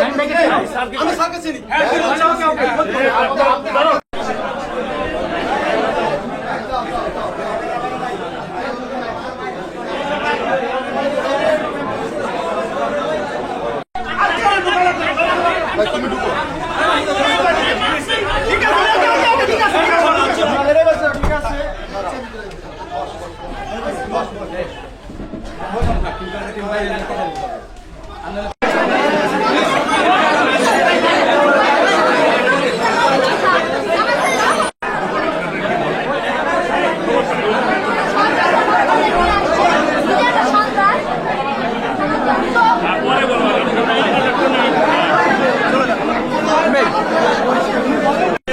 আমি স্যারকে চিনি ওকে ওকে ওকে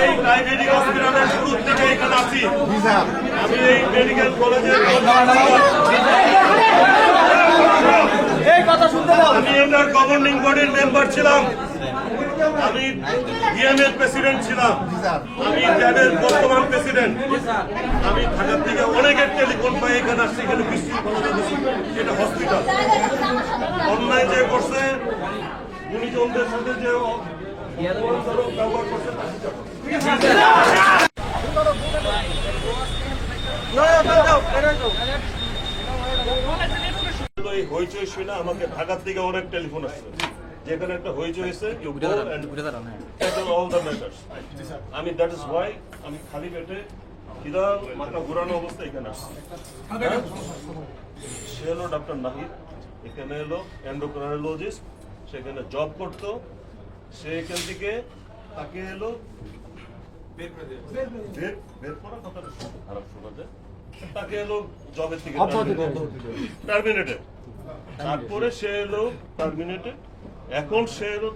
এই প্রাইভেট হসপিটালের শুরু থেকে এখানে আছি আমি এই মেডিকেল কলেজে আমি এটার গভর্নিং বডির মেম্বার ছিলাম। আমি ডিএমএর প্রেসিডেন্ট ছিলাম। আমি ট্যাবের বর্তমান প্রেসিডেন্ট আমি ঢাকার থেকে অনেকের টেলিফোন পাই, এখানে আসছি, এখানে দেখেছি। এটা হসপিটাল অন্যায় যে করছে, গুণীজনদের সাথে যে ব্যবহার করছে এই হইচই শুনে আমাকে ঢাকার থেকে অনেক টেলিফোন আসছে। যেখানে একটা হইচই হয়েছে matters. আমি দ্যাট ইজ ওয়াই আমি খালি পেটে খিদা মাথা ঘুরানো অবস্থা এখানে আসছি। হ্যাঁ? সে হলো ডক্টর নাহিদ এখানে এলো সেখানে জব করতো। সে এখান থেকে তাকে এলো তাকে এলো জবের থেকে টার্মিনেটেড তারপরে সে এলো টার্মিনেটেড এখন সে এলো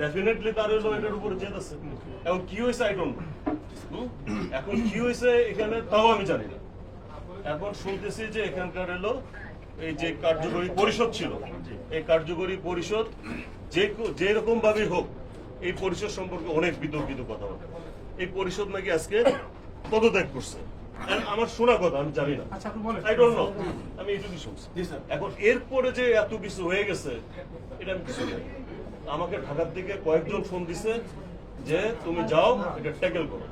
ডেফিনেটলি তার এলো এটার উপরে জেদ আছে। এখন কি হয়েছে আই ডোন্ট এখন কি হয়েছে এখানে, তাও আমি জানি না। এখন শুনতেছি যে এখানকার এলো এই যে কার্যকরী পরিষদ ছিল। এই কার্যকরী পরিষদ যে যে রকম ভাবে হোক, এই পরিষদ সম্পর্কে অনেক বিতর্কিত কথা বলে এই পরিষদ নাকি আজকে পদত্যাগ করছে। আমার শোনা কথা আমি জানি না। আই ডোন্ট নো আমি এইটুকু শুনছি। এখন এরপরে যে এত কিছু হয়ে গেছে এটা আমি কিছু আমাকে ঢাকার থেকে কয়েকজন ফোন দিছে যে তুমি যাও এটা ট্যাকেল করো।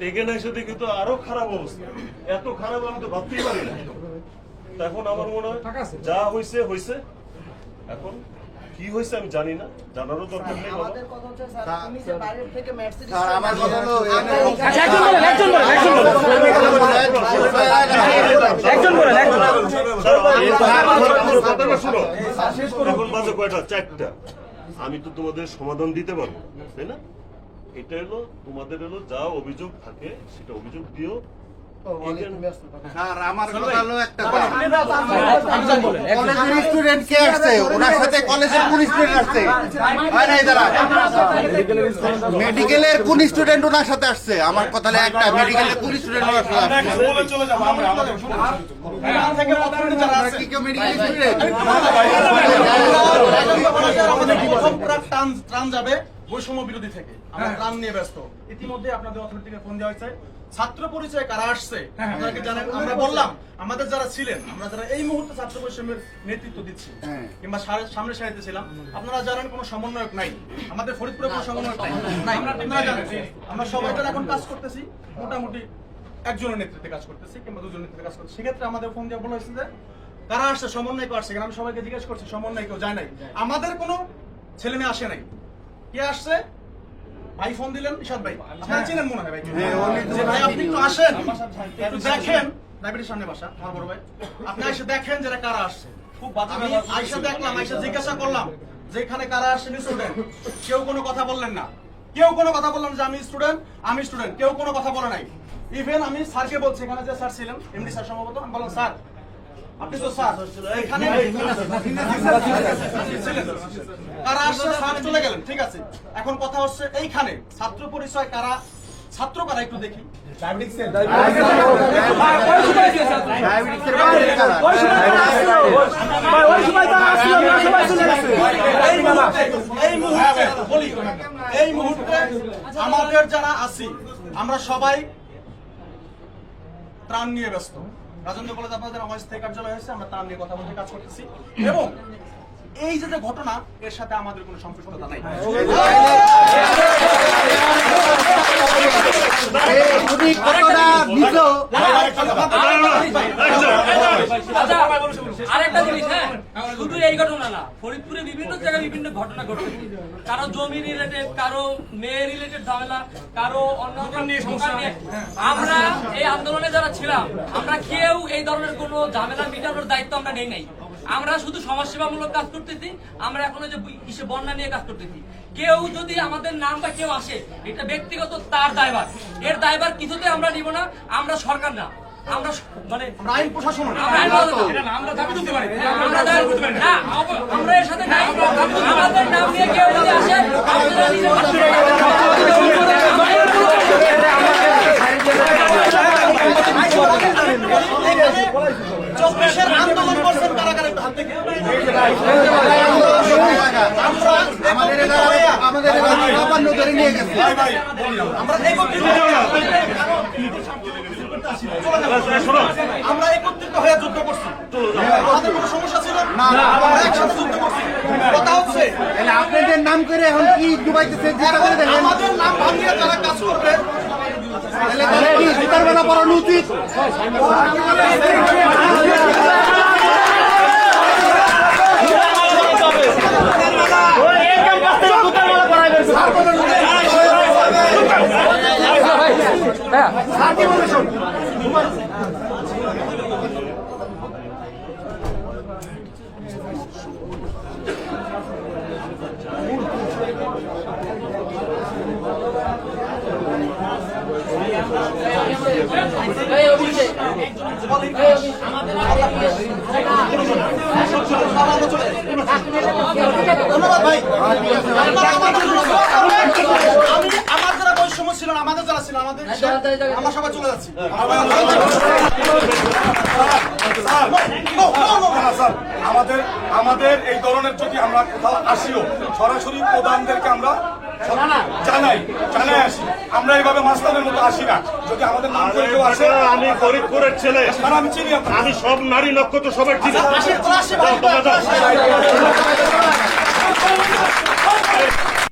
টেকেন এসে দেখি তো আরও খারাপ অবস্থা। এত খারাপ আমি তো ভাবতেই পারি না। এখন আমার মনে হয় যা হয়েছে হয়েছে এখন কি হয়েছে আমি জানি না জানারও দরকার নেই আমাদের কথা হচ্ছে স্যার তুমি যে বাইরের থেকে মের্সিডিজ স্যার, আমার কথা হলো আচ্ছা একজন বলেন একজন বলেন একজন বলেন একজন বলেন একজন কথাটা শোনো। এখন বাজে কয়টা চারটা আমি তো তোমাদের সমাধান দিতে পারব তাই না এটা হলো তোমাদের হলো যা অভিযোগ থাকে সেটা অভিযোগ দিও স্যার আমার কথা হলো একটা কথা। একজন বলেন কলেজের স্টুডেন্ট কে আসছে ওনার সাথে কলেজের কোন স্টুডেন্ট আসছে হয় দাঁড়া মেডিকেলের কোন স্টুডেন্ট ওনার সাথে আসছে আমার কথা একটা মেডিকেলের কোন স্টুডেন্ট ওনার সাথে আসছে টান যাবে বৈষম্য বিরোধী থেকে। আমরা নিয়ে ব্যস্ত। ইতিমধ্যে আপনাদের অথরিটি থেকে ফোন দেওয়া হয়েছে। ছাত্র পরিচয় কারা আসছে? জানেন? আমরা বললাম আমাদের যারা ছিলেন আমরা যারা এই মুহূর্তে ছাত্র বৈষম্যের নেতৃত্ব দিচ্ছি হ্যাঁ। কিংবা সামনে সারিতে ছিলাম আপনারা জানেন কোনো সমন্বয়ক নাই। আমাদের ফরিদপুরে কোনো সমন্বয়ক নাই। নাই। আপনারা জানেন আমরা সবাই যারা এখন কাজ করতেছি। মোটামুটি একজনের নেতৃত্বে কাজ করতেছি কিংবা দুজনের নেতৃত্বে কাজ করতেছি। সেক্ষেত্রে আমাদের ফোন দিয়ে বলা হয়েছে যে কারা আসছে সমন্বয় কেউ আসছে? কারণ আমি সবাইকে জিজ্ঞেস করছি সমন্বয় কেউ যায় নাই? আমাদের কোনো ছেলে মেয়ে আসে নাই? কে আসছে? ভাই ফোন দিলেন ইশাদ ভাই। আপনারা চিনেন মনে হয় ভাই যে ভাই আপনি একটু আসেন। একটু দেখেন। লাইব্রেরির সামনে বাসা আমার বড় ভাই। আপনি এসে দেখেন যারা কারা আসছে। খুব আমি আইসা দেখলাম আইসা জিজ্ঞাসা করলাম যে এখানে কারা আসছেন স্টুডেন্ট কেউ কোনো কথা বললেন না। কেউ কোনো কথা বললেন না যে আমি স্টুডেন্ট আমি স্টুডেন্ট কেউ কোনো কথা বলে নাই। ইভেন আমি স্যারকে বলছি এখানে যে স্যার ছিলেন এমডি স্যার সম্ভবত আমি বললাম স্যার আপনি তো স্যার এখানে কারা আসছে স্যার চলে গেলেন ঠিক আছে এখন কথা হচ্ছে এইখানে ছাত্র পরিচয় কারা ছাত্র কারা একটু দেখি এই মুহূর্তে আমাদের যারা আছি আমরা সবাই ত্রাণ নিয়ে ব্যস্ত। রাজেন্দ্র কলেজ আপনাদের আমার স্থায়ী কার্যালয় হয়েছে আমরা তার নিয়ে কথা বলতে কাজ করতেছি। এবং এই যে যে ঘটনা এর সাথে আমাদের কোনো সম্পৃক্ততা নাই। আরেকটা জিনিস হ্যাঁ? শুধু এই ঘটনা না জায়গায় বিভিন্ন ঘটনা ঘটেছে কারও জমি রিলেটেড কারও মেয়ে রিলেটেড ঝামেলা কারও অন্য নিয়ে আমরা এই আন্দোলনে যারা ছিলাম আমরা কেউ এই ধরনের কোনো ঝামেলা মিটানোর দায়িত্ব আমরা নেই নাই। আমরা শুধু সমাজসেবামূলক কাজ করতেছি আমরা এখন যে বন্যা নিয়ে কাজ করতেছি। কেউ যদি আমাদের নাম বা কেউ আসে এটা ব্যক্তিগত তার দায়ভার। এর দায়ভার কিছুতে আমরা নিব না আমরা সরকার না। আমরা মানে আইন প্রশাসন আমরা আইন বানাতে না। আমরা দাবি তুলতে পারি। আমরা দাবি তুলতে পারি। না, আমরা এর সাথে নাই। আমাদের নাম নিয়ে কেউ যদি আসে, চব্বিশের আন্দোলন করছেন কারাগারে হাত থেকে আমাদের আমাদের এলাকায় নবান্ন ধরে নিয়ে গেছে ভাই ভাই বলি আমরা। আমরা একত্রিত হয়ে যুদ্ধ করছি। আমাদের কোনো সমস্যা ছিল? না আমরা একসাথে যুদ্ধ করছি। কথা হচ্ছে তাহলে আপনাদের নাম করে এখন কি ডুবাইতেছে চিন্তা করে দেখেন। আমাদের নাম ভাঙিয়ে যারা কাজ করবে। তাহলে তাহলে কি জুতার বেলা পড়ানো উচিত? আমাদের সবাই চলে আমাদের আমাদের এই ধরনের যদি আমরা কোথাও আসিও সরাসরি প্রধানদেরকে আমরা জানাই। জানাই আসি। আমরা এইভাবে মাস্তানের মতো আসি না। যদি আমাদের নাম করে কেউ আসে আমি ফরিদপুরের ছেলে। আমি চিনি আমি সব নারী নক্ষত্র সবাই ঠিক আসি,